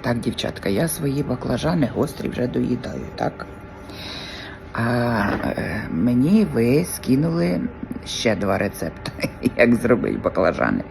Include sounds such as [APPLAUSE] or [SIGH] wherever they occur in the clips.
Так, дівчатка, я свої баклажани гострі вже доїдаю, так? А е, мені ви скинули ще два рецепти, [LAUGHS] як зробити баклажани.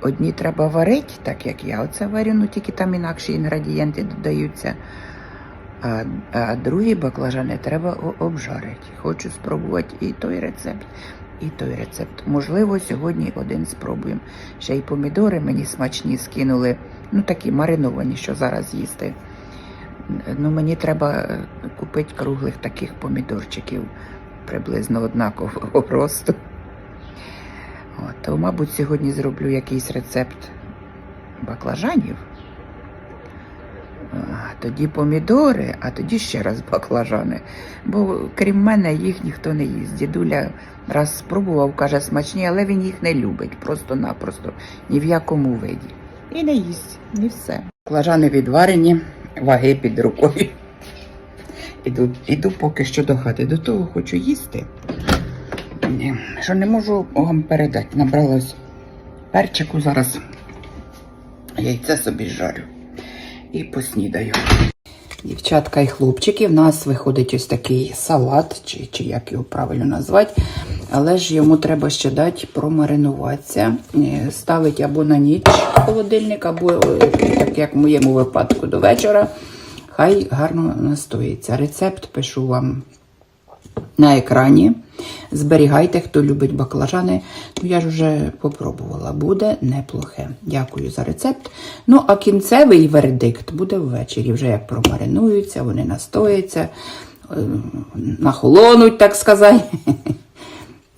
Одні треба варити, так як я оце варю, ну тільки там інакші інгредієнти додаються. А, а другі баклажани треба обжарити. Хочу спробувати і той рецепт, і той рецепт. Можливо, сьогодні один спробуємо. Ще й помідори мені смачні скинули, ну такі мариновані, що зараз їсти. Ну, мені треба е, купити круглих таких помідорчиків приблизно однакового [LAUGHS] росту. От, то, мабуть, сьогодні зроблю якийсь рецепт баклажанів. Тоді помідори, а тоді ще раз баклажани. Бо крім мене їх ніхто не їсть. Дідуля раз спробував, каже, смачні, але він їх не любить просто-напросто, ні в якому виді. І не їсть, і все. Баклажани відварені, ваги під рукою. Іду, іду поки що до хати. До того хочу їсти. Що не можу вам передати. Набралось перчику зараз. Яйце собі жарю і поснідаю. Дівчатка і хлопчики, в нас виходить ось такий салат, чи, чи як його правильно назвати. Але ж йому треба ще дати промаринуватися. Е, Ставить або на ніч холодильник, або, е, так як в моєму випадку, до вечора. Хай гарно настоїться. Рецепт пишу вам на екрані. Зберігайте, хто любить баклажани. Ну, я ж вже попробувала. Буде неплохе. Дякую за рецепт. Ну, а кінцевий вердикт буде ввечері. Вже як промаринуються, вони настояться, е, нахолонуть, так сказати.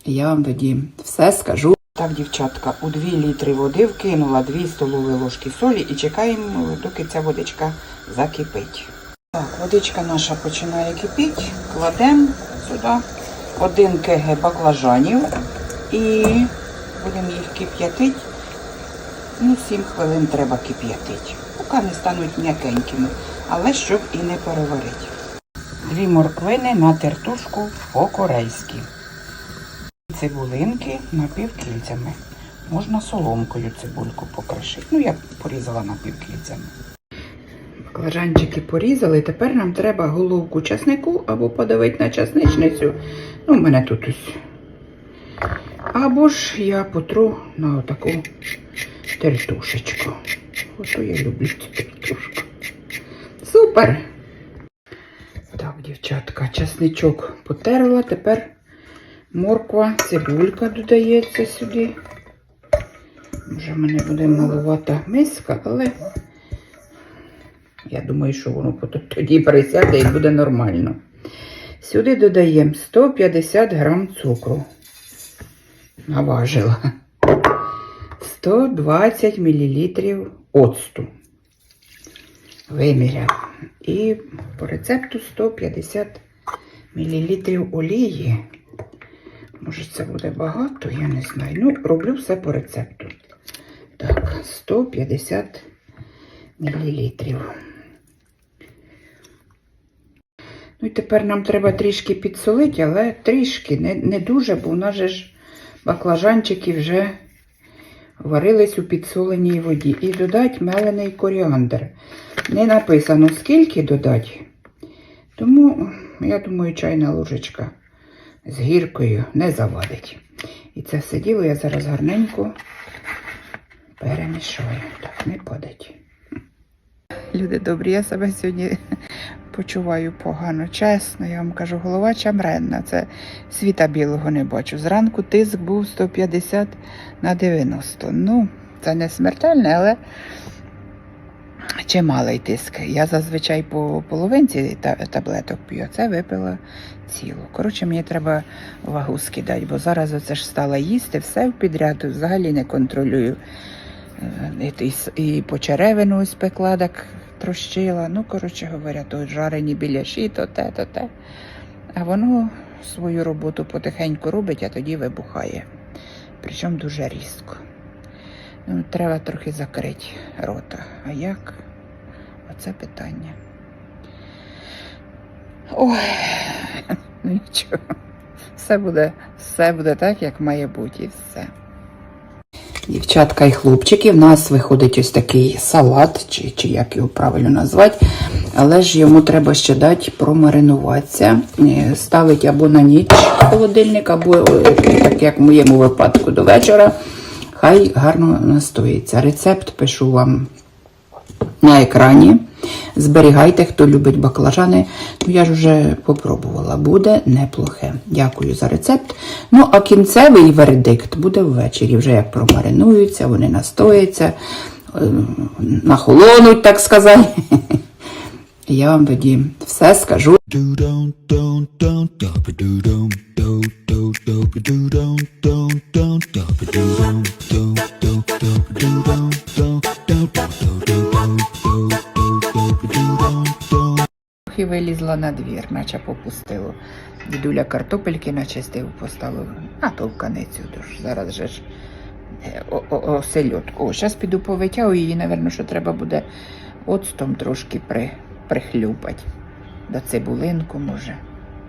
Я вам тоді все скажу. Так, дівчатка, у 2 літри води вкинула 2 столові ложки солі і чекаємо, доки ця водичка закипить. Так, водичка наша починає кипіти. Кладемо сюди 1 кг баклажанів і будемо їх кип'ятити. Ну, 7 хвилин треба кип'ятити. Поки не стануть м'якенькими, але щоб і не переварити. Дві морквини на тертушку по-корейськи. Цибулинки напівкільцями. Можна соломкою цибульку покришити. Ну, я порізала напівкільцями. Баклажанчики порізали. Тепер нам треба головку часнику або подавити на часничницю. Ну, в мене тут ось. Або ж я потру на отаку тертушечку. Ото я люблю цю тертушку. Супер! Так, дівчатка, часничок потерла. Тепер морква, цибулька додається сюди. Може, в мене буде малувата миска, але я думаю, що воно тоді присяде і буде нормально. Сюди додаємо 150 грам цукру. Наважила. 120 мл оцту. Виміряв. І по рецепту 150 мл олії. Може, це буде багато, я не знаю. Ну, роблю все по рецепту. Так, 150 мл. Ну і тепер нам треба трішки підсолити, але трішки, не, не дуже, бо у нас же ж баклажанчики вже варились у підсоленій воді. І додати мелений коріандр. Не написано, скільки додати. Тому, я думаю, чайна ложечка з гіркою не завадить. І це все діло я зараз гарненько перемішаю. Так, не падать. Люди добрі, я себе сьогодні [LAUGHS] почуваю погано. Чесно, я вам кажу, голова чамренна. Це світа білого не бачу. Зранку тиск був 150 на 90. Ну, це не смертельне, але чималий тиск. Я зазвичай по половинці таблеток п'ю, це випила цілу. Коротше, мені треба вагу скидати, бо зараз оце ж стала їсти, все в підряд, взагалі не контролюю. Е, І, і, і по черевину ось пекла, так трощила. Ну, коротше говоря, то жарені біляші, то те, то те. А воно свою роботу потихеньку робить, а тоді вибухає. Причому дуже різко. Ну, треба трохи закрити рота. А як? Оце питання. Ой, [LAUGHS] ну нічого. Все буде, все буде так, як має бути, і все. Дівчатка і хлопчики, в нас виходить ось такий салат, чи, чи як його правильно назвати. Але ж йому треба ще дати промаринуватися. Е, Ставить або на ніч холодильник, або, е, так як в моєму випадку, до вечора. Хай гарно настоїться. Рецепт пишу вам на екрані. Зберігайте, хто любить баклажани. Ну, я ж вже попробувала. Буде неплохе. Дякую за рецепт. Ну, а кінцевий вердикт буде ввечері. Вже як промаринуються, вони настояться, е, нахолонуть, так сказати. [LAUGHS] Я вам тоді все скажу. Вилізла на двір, наче попустило. Дідуля картопельки начистив, поставив, а то в каницю, тож зараз же ж е, о, зараз піду повитягую її, напевно, що треба буде оцтом трошки при, прихлюпати. До цибулинку може.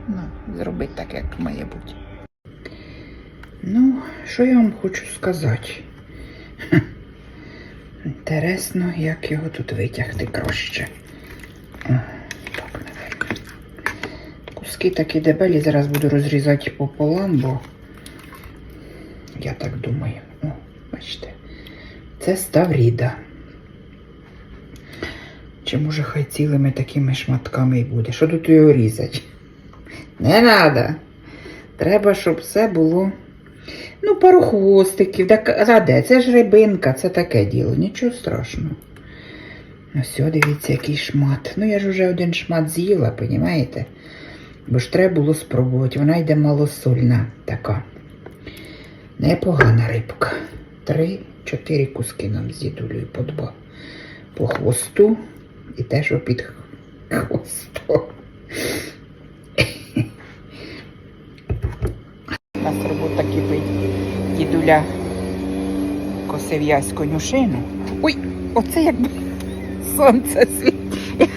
Ну, зробити так, як має бути. Ну, що я вам хочу сказати? Інтересно, як його тут витягти краще. Куски такі дебелі, зараз буду розрізати пополам, бо я так думаю. О, бачите, це ставріда. Чи може хай цілими такими шматками і буде? Що тут його різати? Не треба. Треба, щоб все було. Ну, пару хвостиків. Так, а де? Це ж рибинка, це таке діло, нічого страшного. Ось, дивіться, який шмат. Ну, я ж вже один шмат з'їла, понімаєте? Бо ж треба було спробувати. Вона йде малосольна така. Непогана рибка. Три-чотири куски нам з дідулею по два. По хвосту і те, що під хвостом. У нас робота кипить. Дідуля косив ясь конюшину. Ой, оце якби сонце світить. [LAUGHS]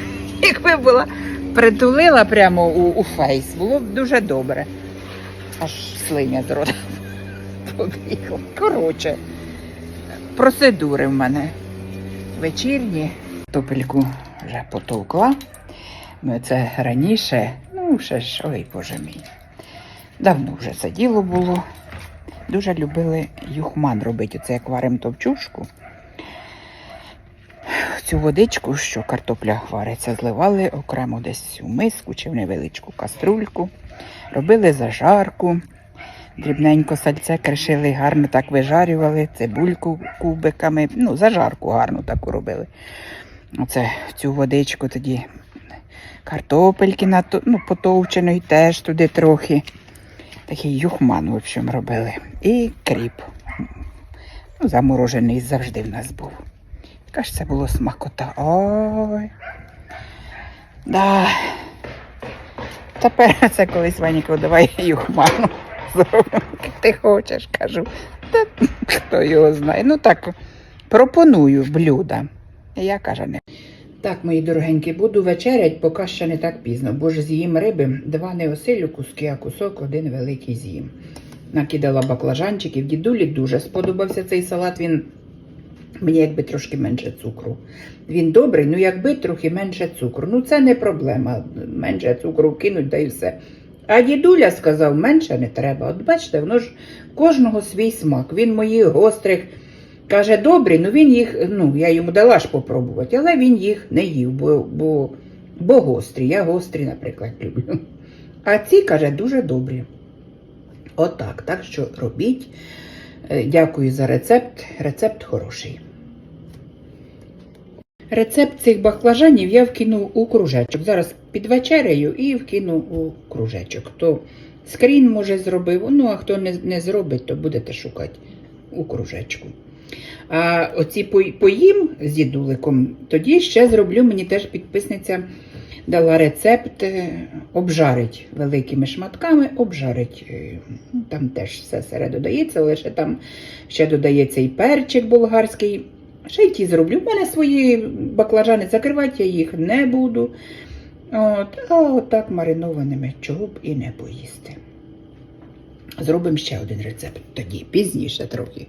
Якби була притулила прямо у, у фейс, було б дуже добре. Аж слиня з побігла. Коротше, процедури в мене вечірні. Топельку вже потовкла. Ми це раніше, ну, ще ж, ой, боже мій. Давно вже це діло було. Дуже любили юхман робити, оце як варимо товчушку. Цю водичку, що картопля вариться, зливали окремо десь у миску чи в невеличку каструльку. Робили зажарку, дрібненько сальце кришили, гарно так вижарювали, цибульку кубиками, ну, зажарку гарну таку робили. Оце цю водичку тоді картопельки нато- ну, потовченої теж туди трохи. Такий юхман, в общем, робили. І кріп. Ну, заморожений завжди в нас був. Яка ж це було смакота. Ой. Да. Тепер [LAUGHS] це колись Ваніка, давай юхману [LAUGHS] зробимо. Ти хочеш, кажу. Та хто його знає. Ну так, пропоную блюда. Я каже, не. Так, мої дорогенькі, буду вечерять, поки ще не так пізно, бо ж з'їм риби, два не осилю куски, а кусок один великий з'їм. Накидала баклажанчиків. Дідулі дуже сподобався цей салат. Він мені якби трошки менше цукру. Він добрий, ну якби трохи менше цукру. Ну це не проблема. Менше цукру кинуть, да і все. А дідуля сказав, менше не треба. От бачите, воно ж кожного свій смак. Він моїх гострих каже, добрі, ну він їх, ну, я йому дала ж попробувати, але він їх не їв, бо, бо, бо гострі. Я гострі, наприклад, люблю. А ці, каже, дуже добрі. Отак. Так що робіть. Е, Дякую за рецепт. Рецепт хороший. Рецепт цих баклажанів я вкинув у кружечок. Зараз під вечерею і вкинув у кружечок. Хто скрін може зробив, ну а хто не, не зробить, то будете шукати у кружечку. А оці поїм з дідуликом, тоді ще зроблю, мені теж підписниця дала рецепт е, обжарить великими шматками, обжарить. е, ну, Там теж все сере додається, лише там ще додається і перчик болгарський. Ще й ті зроблю. У мене свої баклажани закривати я їх не буду. От, а отак маринованими чого б і не поїсти. Зробимо ще один рецепт тоді, пізніше трохи.